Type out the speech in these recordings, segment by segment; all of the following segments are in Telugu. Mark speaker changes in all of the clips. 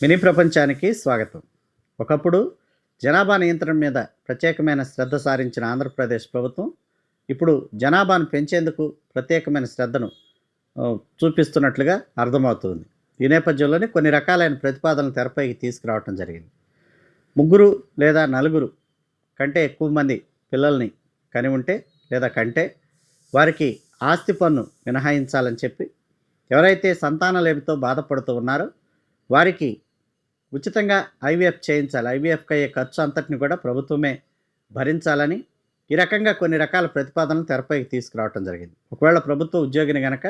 Speaker 1: మినీ ప్రపంచానికి స్వాగతం. ఒకప్పుడు జనాభా నియంత్రణ మీద ప్రత్యేకమైన శ్రద్ధ సారించిన ఆంధ్రప్రదేశ్ ప్రభుత్వం ఇప్పుడు జనాభాను పెంచేందుకు ప్రత్యేకమైన శ్రద్ధను చూపిస్తున్నట్లుగా అర్థమవుతుంది. ఈ నేపథ్యంలోనే కొన్ని రకాలైన ప్రతిపాదనలు తెరపైకి తీసుకురావటం జరిగింది. ముగ్గురు లేదా నలుగురు కంటే ఎక్కువ మంది పిల్లల్ని కని ఉంటే లేదా కంటే వారికి ఆస్తి పన్ను మినహాయించాలని చెప్పి ఎవరైతే సంతానలేమితో బాధపడుతూ ఉన్నారో వారికి ఉచితంగా ఐవీఎఫ్ చేయించాలి. ఐవీఎఫ్కి అయ్యే ఖర్చు అంతటిని కూడా ప్రభుత్వమే భరించాలని ఈ రకంగా కొన్ని రకాల ప్రతిపాదనలు తెరపైకి తీసుకురావటం జరిగింది. ఒకవేళ ప్రభుత్వ ఉద్యోగిని గనక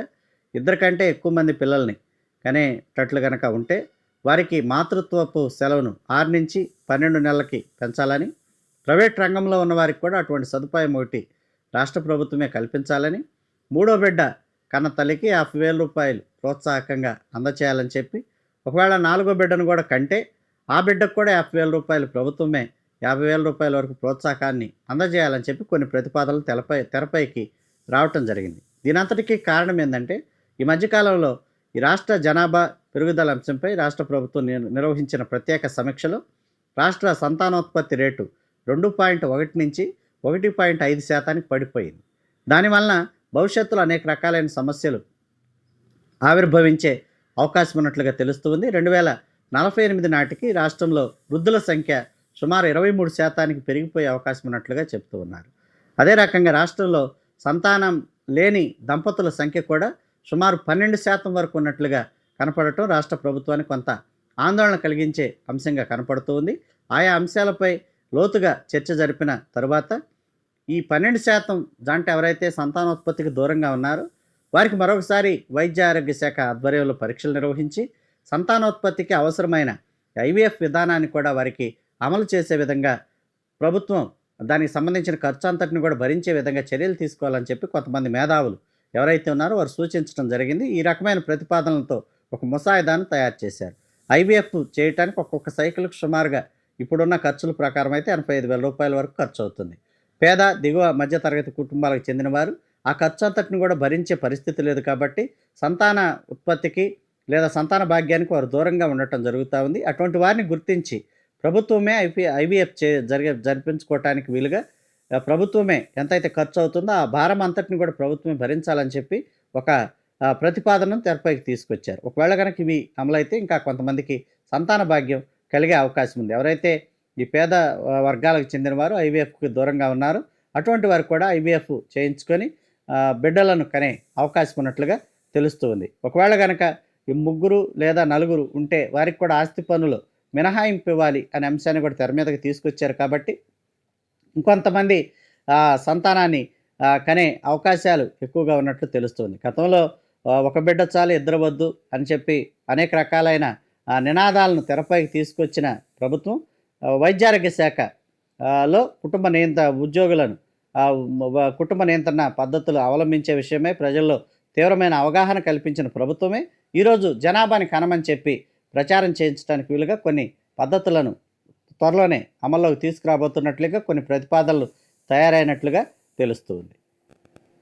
Speaker 1: ఇద్దరికంటే ఎక్కువ మంది పిల్లల్ని కనేటట్లు గనక ఉంటే వారికి మాతృత్వపు సెలవును ఆరు నుంచి పన్నెండు నెలలకి పెంచాలని ప్రైవేట్ రంగంలో ఉన్న వారికి కూడా అటువంటి సదుపాయం ఒకటి రాష్ట్ర ప్రభుత్వమే కల్పించాలని మూడో బిడ్డ కన్న తల్లికి యాభై వేల రూపాయలు ప్రోత్సాహకంగా అందచేయాలని చెప్పి ఒకవేళ నాలుగో బిడ్డను కూడా కంటే ఆ బిడ్డకు కూడా యాభై వేల రూపాయలు ప్రభుత్వమే యాభై వేల రూపాయల వరకు ప్రోత్సాహాన్ని అందజేయాలని చెప్పి కొన్ని ప్రతిపాదనలు తెరపై తెరపైకి రావటం జరిగింది. దీనంతటికీ కారణం ఏంటంటే ఈ మధ్యకాలంలో ఈ రాష్ట్ర జనాభా పెరుగుదల అంశంపై రాష్ట్ర ప్రభుత్వం నిర్వహించిన ప్రత్యేక సమీక్షలో రాష్ట్ర సంతానోత్పత్తి రేటు రెండు పాయింట్ ఒకటి నుంచి ఒకటి పాయింట్ ఐదు శాతానికి పడిపోయింది. దానివలన భవిష్యత్తులో అనేక రకాలైన సమస్యలు ఆవిర్భవించే అవకాశం ఉన్నట్లుగా తెలుస్తుంది. రెండు వేల నలభై ఎనిమిది నాటికి రాష్ట్రంలో వృద్ధుల సంఖ్య సుమారు ఇరవై మూడు శాతానికి పెరిగిపోయే అవకాశం ఉన్నట్లుగా చెప్తూ ఉన్నారు. అదే రకంగా రాష్ట్రంలో సంతానం లేని దంపతుల సంఖ్య కూడా సుమారు పన్నెండు శాతం వరకు ఉన్నట్లుగా కనపడటం రాష్ట్ర ప్రభుత్వానికి కొంత ఆందోళన కలిగించే అంశంగా కనపడుతూ ఉంది. ఆయా అంశాలపై లోతుగా చర్చ జరిపిన తరువాత ఈ పన్నెండు శాతం జంట ఎవరైతే సంతానోత్పత్తికి దూరంగా ఉన్నారో వారికి మరొకసారి వైద్య ఆరోగ్య శాఖ ఆధ్వర్యంలో పరీక్షలు నిర్వహించి సంతానోత్పత్తికి అవసరమైన ఐవీఎఫ్ విధానాన్ని కూడా వారికి అమలు చేసే విధంగా ప్రభుత్వం దానికి సంబంధించిన ఖర్చు అంతటిని కూడా భరించే విధంగా చర్యలు తీసుకోవాలని చెప్పి కొంతమంది మేధావులు ఎవరైతే ఉన్నారో వారు సూచించడం జరిగింది. ఈ రకమైన ప్రతిపాదనలతో ఒక ముసాయిదాను తయారు చేశారు. ఐవీఎఫ్ చేయడానికి ఒక్కొక్క సైకిల్కి సుమారుగా ఇప్పుడున్న ఖర్చుల ప్రకారం అయితే ఎనభై ఐదు వేల రూపాయల వరకు ఖర్చు అవుతుంది. పేద దిగువ మధ్యతరగతి కుటుంబాలకు చెందిన వారు ఆ ఖర్చు అంతటిని కూడా భరించే పరిస్థితి లేదు కాబట్టి సంతాన ఉత్పత్తికి లేదా సంతాన భాగ్యానికి వారు దూరంగా ఉండటం జరుగుతూ ఉంది. అటువంటి వారిని గుర్తించి ప్రభుత్వమే ఐపీ ఐవీఎఫ్ చే జరిగే జరిపించుకోవటానికి వీలుగా ప్రభుత్వమే ఎంతైతే ఖర్చు అవుతుందో ఆ భారం అంతటిని కూడా ప్రభుత్వమే భరించాలని చెప్పి ఒక ప్రతిపాదనను తెరపైకి తీసుకొచ్చారు. ఒకవేళ కనుక ఇవి అమలైతే ఇంకా కొంతమందికి సంతాన భాగ్యం కలిగే అవకాశం ఉంది. ఎవరైతే ఈ పేద వర్గాలకు చెందిన వారు ఐవీఎఫ్కి దూరంగా ఉన్నారు అటువంటి వారు కూడా ఐవీఎఫ్ చేయించుకొని బిడ్డలను కనే అవకాశం ఉన్నట్లుగా తెలుస్తుంది. ఒకవేళ కనుక ఈ ముగ్గురు లేదా నలుగురు ఉంటే వారికి కూడా ఆస్తి పనులు మినహాయింపు ఇవ్వాలి అనే అంశాన్ని కూడా తెర మీదకి తీసుకొచ్చారు కాబట్టి ఇంకొంతమంది సంతానాన్ని కనే అవకాశాలు ఎక్కువగా ఉన్నట్లు తెలుస్తుంది. గతంలో ఒక బిడ్డ చాలు ఇద్దరు వద్దు అని చెప్పి అనేక రకాలైన నినాదాలను తెరపైకి తీసుకొచ్చిన ప్రభుత్వం వైద్యారోగ్య శాఖ లో కుటుంబ నియంత్ర ఉద్యోగులను కుటుంబ నియంత్రణ పద్ధతులు అవలంబించే విషయమై ప్రజల్లో తీవ్రమైన అవగాహన కల్పించిన ప్రభుత్వమే. ఈరోజు జనాభాని కనమని చెప్పి ప్రచారం చేయించడానికి వీలుగా కొన్ని పద్ధతులను త్వరలోనే అమల్లోకి తీసుకురాబోతున్నట్లుగా కొన్ని ప్రతిపాదనలు తయారైనట్లుగా తెలుస్తుంది.